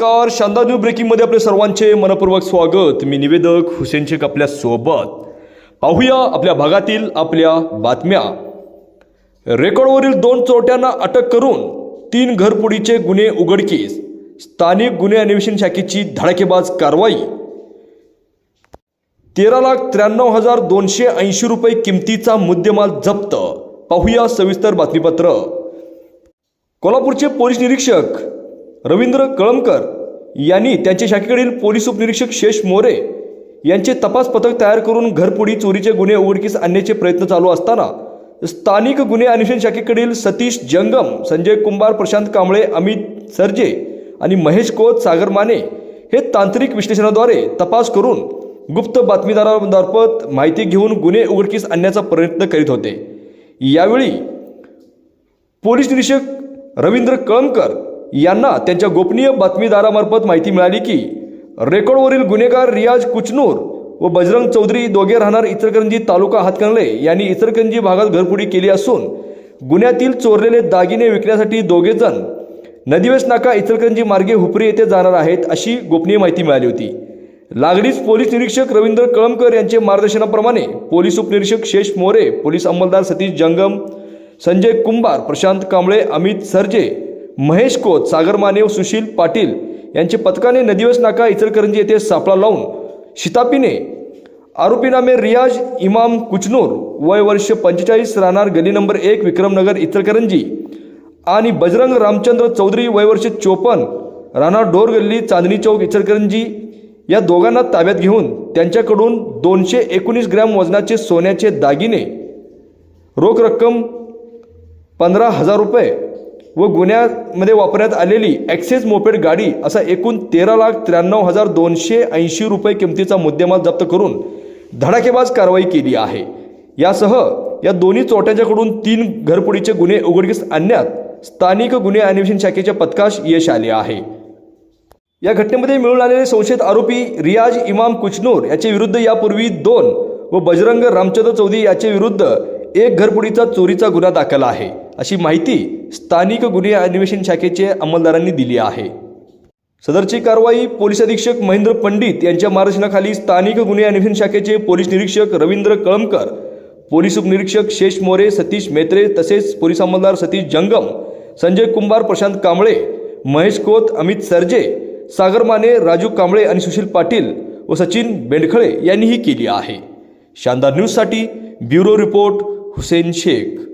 नमस्कार शानदार न्यू ब्रेकिंगमध्ये आपले सर्वांचे मनपूर्वक स्वागत. मी निवेदक हुसेन शेख आपल्यासोबत. पाहूया आपल्या भागातील आपल्या बातम्या. रेकॉर्डवरील दोन चोरट्यांना अटक करून तीन घरपुडीचे गुन्हे उघडकीस. स्थानिक गुन्हे अन्वेषण शाखेची धडाकेबाज कारवाई. तेरा लाख त्र्याण्णव हजार दोनशे ऐंशी रुपये किमतीचा मुद्देमाल जप्त. पाहूया सविस्तर बातमीपत्र. कोल्हापूरचे पोलीस निरीक्षक रवींद्र कळमकर यांनी त्यांच्या शाखेकडील पोलीस उपनिरीक्षक शेष मोरे यांचे तपास पथक तयार करून घरपुडी चोरीचे गुन्हे उघडकीस आणण्याचे प्रयत्न चालू असताना स्थानिक गुन्हे अन्वेषण शाखेकडील सतीश जंगम संजय कुंभार प्रशांत कांबळे अमित सरजे आणि महेश कोत सागर माने हे तांत्रिक विश्लेषणाद्वारे तपास करून गुप्त बातमीदारामार्फत माहिती घेऊन गुन्हे उघडकीस आणण्याचा प्रयत्न करीत होते. यावेळी पोलीस निरीक्षक रवींद्र कळमकर यांना त्यांच्या गोपनीय बातमीदारामार्फत माहिती मिळाली की रेकॉर्डवरील गुन्हेगार रियाज कुचनूर व बजरंग चौधरी दोघे राहणार इचलकरंजी तालुका हातकणले यांनी इचलकरंजी भागात घरफोडी केली असून गुन्ह्यातील चोरलेले दागिने विकण्यासाठी दोघेजण नदीवेश नाका इचलकरंजी मार्गे हुपरी येथे जाणार आहेत अशी गोपनीय माहिती मिळाली होती. लागलीच पोलीस निरीक्षक रवींद्र कळमकर यांचे मार्गदर्शनाप्रमाणे पोलीस उपनिरीक्षक शेष मोरे पोलीस अंमलदार सतीश जंगम संजय कुंभार प्रशांत कांबळे अमित सरजे महेश कोत सागरमानेव सुशील पाटील यांचे पथकाने नदिवस नाका इचलकरंजी येथे सापळा लावून शितापीने आरोपीनामे रियाज इमाम कुचनोर वय वर्ष पंचेचाळीस राहणार गली नंबर एक विक्रमनगर इचलकरंजी. आणि बजरंग रामचंद्र चौधरी वय वर्ष चोपन्न राहणार डोर गल्ली चांदणी चौक इचलकरंजी. या दोघांना ताब्यात घेऊन त्यांच्याकडून दोनशे एकोणीस ग्रॅम वजनाचे सोन्याचे दागिने रोख रक्कम पंधरा हजार रुपये व गुन्ह्यामध्ये वापरण्यात आलेली ॲक्सेस मोपेड गाडी असा एकूण तेरा लाख त्र्याण्णव हजार दोनशे ऐंशी रुपये किमतीचा मुद्देमाल जप्त करून धडाकेबाज कारवाई केली आहे. यासह या दोन्ही चोट्यांच्याकडून तीन घरपुडीचे गुन्हे उघडकीस आणण्यात स्थानिक गुन्हे अन्वेषण शाखेच्या पथकास यश आले आहे. या घटनेमध्ये मिळून आलेले संशयित आरोपी रियाज इमाम कुचनूर याच्या विरुद्ध यापूर्वी दोन व बजरंग रामचंद्र चौधरी याच्या विरुद्ध एक घरबुडीचा चोरीचा गुन्हा दाखल आहे अशी माहिती स्थानिक गुन्हे अन्वेषण शाखेचे अंमलदारांनी दिली आहे. सदरची कारवाई पोलीस अधीक्षक महेंद्र पंडित यांच्या मार्गदर्शनाखाली स्थानिक गुन्हे अन्वेषण शाखेचे पोलीस निरीक्षक रवींद्र कळमकर पोलीस उपनिरीक्षक शेष मोरे सतीश मेत्रे तसेच पोलीस अंमलदार सतीश जंगम संजय कुंभार प्रशांत कांबळे महेश कोत अमित सरजे सागर माने राजू कांबळे आणि सुशील पाटील व सचिन बेंडखळे यांनीही केली आहे. शानदार न्यूजसाठी ब्युरो रिपोर्ट हुसेन शेख.